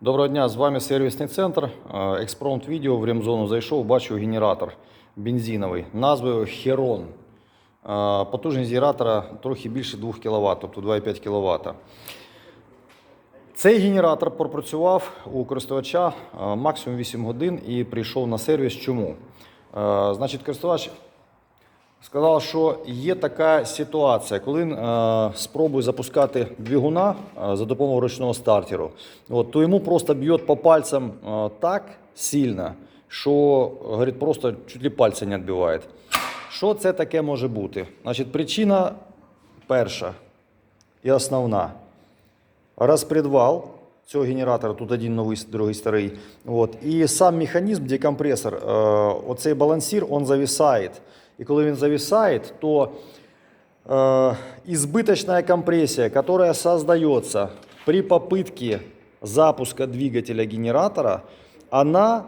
Доброго дня, з вами сервісний центр. Е, Експромт відео в ремзону зайшов, бачу генератор бензиновий назвою Heron. Е, Потужність генератора трохи більше 2 кВт, тобто 2,5 кВт. Цей генератор пропрацював у користувача е, максимум 8 годин і прийшов на сервіс. Чому? Значить, користувач сказав, що є така ситуація, коли е, спробує запускати двигуна е, за допомогою ручного стартеру, от, то йому просто б'є по пальцям е, так сильно, що говорить, просто чуть ли пальця не відбиває. Що це таке може бути? Значить, причина перша і основна. Розпредвал цього генератора, тут один новий, другий старий. От. І сам механізм, декомпресор, е, оцей балансир, він зависає. І коли він зависає, то э, избыточная компрессия, которая создается при попытке запуска двигателя генератора, она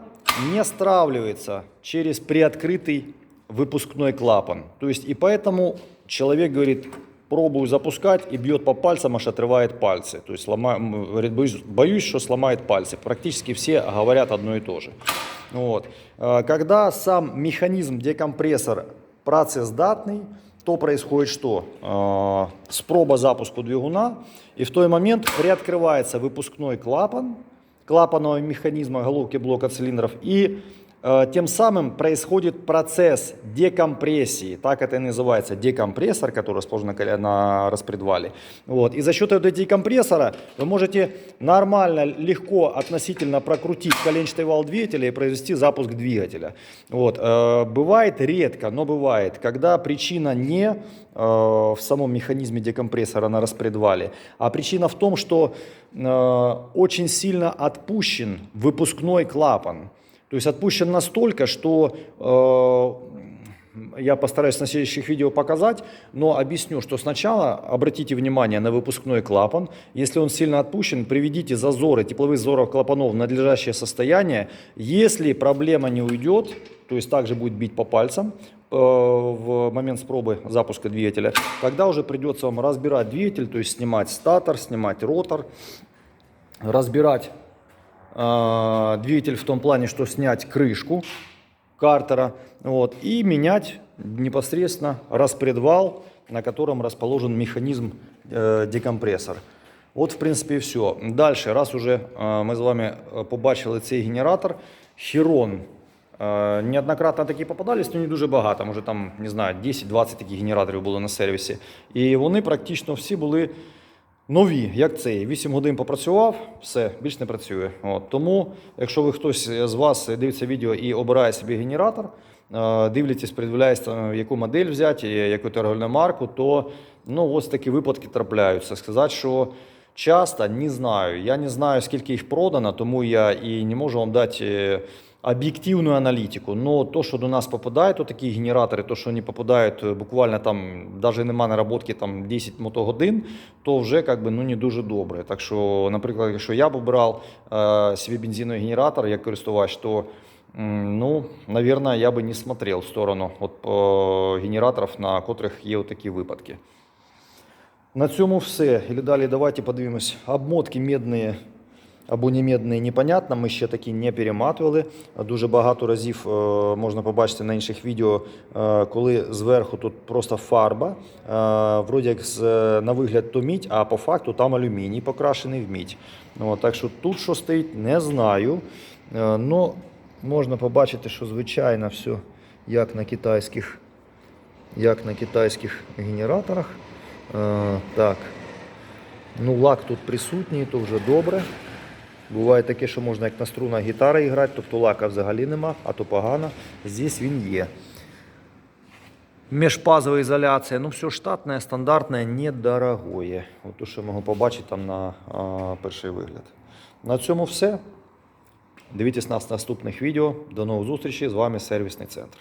не стравливается через приоткрытый выпускной клапан. То есть и поэтому человек говорит, пробую запускать и бьет по пальцам, аж отрывает пальцы. То есть лома- м, говорит, боюсь, боюсь, что сломает пальцы. Практически все говорят одно и то же. Вот. Э, Когда сам механизм декомпрессор працездатный, то происходит что? Э, Спроба запуску двигуна, и в той момент приоткрывается выпускной клапан клапанного механизма головки блока цилиндров, и тем самым происходит процесс декомпрессии, так это и называется, декомпрессор, который расположен на распредвале. Вот. И за счет этого компрессора вы можете нормально, легко, относительно прокрутить коленчатый вал двигателя и произвести запуск двигателя. Вот. Э, Бывает редко, но бывает, когда причина не э, в самом механизме декомпрессора на распредвале, а причина в том, что э, очень сильно отпущен выпускной клапан. То есть отпущен настолько, что э, я постараюсь на следующих видео показать, но объясню, что сначала обратите внимание на выпускной клапан. Если он сильно отпущен, приведите зазоры, тепловых зазоров клапанов в надлежащее состояние. Если проблема не уйдет, то есть также будет бить по пальцам э, в момент спробы запуска двигателя, тогда уже придется вам разбирать двигатель, то есть снимать статор, снимать ротор, разбирать двигатель в том плане, что снять крышку картера вот, и менять непосредственно распредвал, на котором расположен механизм э, декомпрессор. От, в принципі, і все. Далі, раз уже е, ми з вами е, побачили цей генератор, Хірон. Е, Неоднократно такі попадались, але не дуже багато. Може там, не знаю, 10-20 таких генераторів було на сервісі. І вони практично всі були нові, як цей. 8 годин попрацював, все, більш не працює. От. Тому, якщо ви хтось з вас дивиться відео і обирає собі генератор, е, дивитесь, яку модель взяти, яку торговельну марку, то ну, ось такі випадки трапляються. Сказати, що часто не знаю. Я не знаю, скільки їх продано, тому я і не можу вам дати. Объективную аналитику. Но то, что до нас попадает, то такие генераторы, то, что они попадают е, буквально там, даже нема наработки там 10 мотогодин, то вже как би, ну, не дуже добре. Так що, наприклад, якщо я б обирав е, собі бензиновий генератор як користувач, то ну, наверное, я би не смотрел в сторону от, е, генераторів, на котрих є такі випадки. На цьому все. І далі давайте подивимось. Обмотки медні або медні, непонятно. Ми ще такі не перематували. Дуже багато разів е, можна побачити на інших відео, е, коли зверху тут просто фарба. Е, вроді як на вигляд то мідь, а по факту там алюміній покрашений в мідь. Ну, так що тут що стоїть, не знаю. Ну, можна побачити, що звичайно все як на китайських, як на китайських генераторах. Так. Ну, лак тут присутній, то вже добре. Буває таке, що можна як на струнах гітари грати, тобто лака взагалі нема, а то погано. Здесь він є. Межпазова ізоляція, ну все штатне, стандартне, недорогое. От то, що можу побачити там на а, перший вигляд. На цьому все. Дивіться нас в наступних відео. До нових зустрічей. З вами сервісний центр.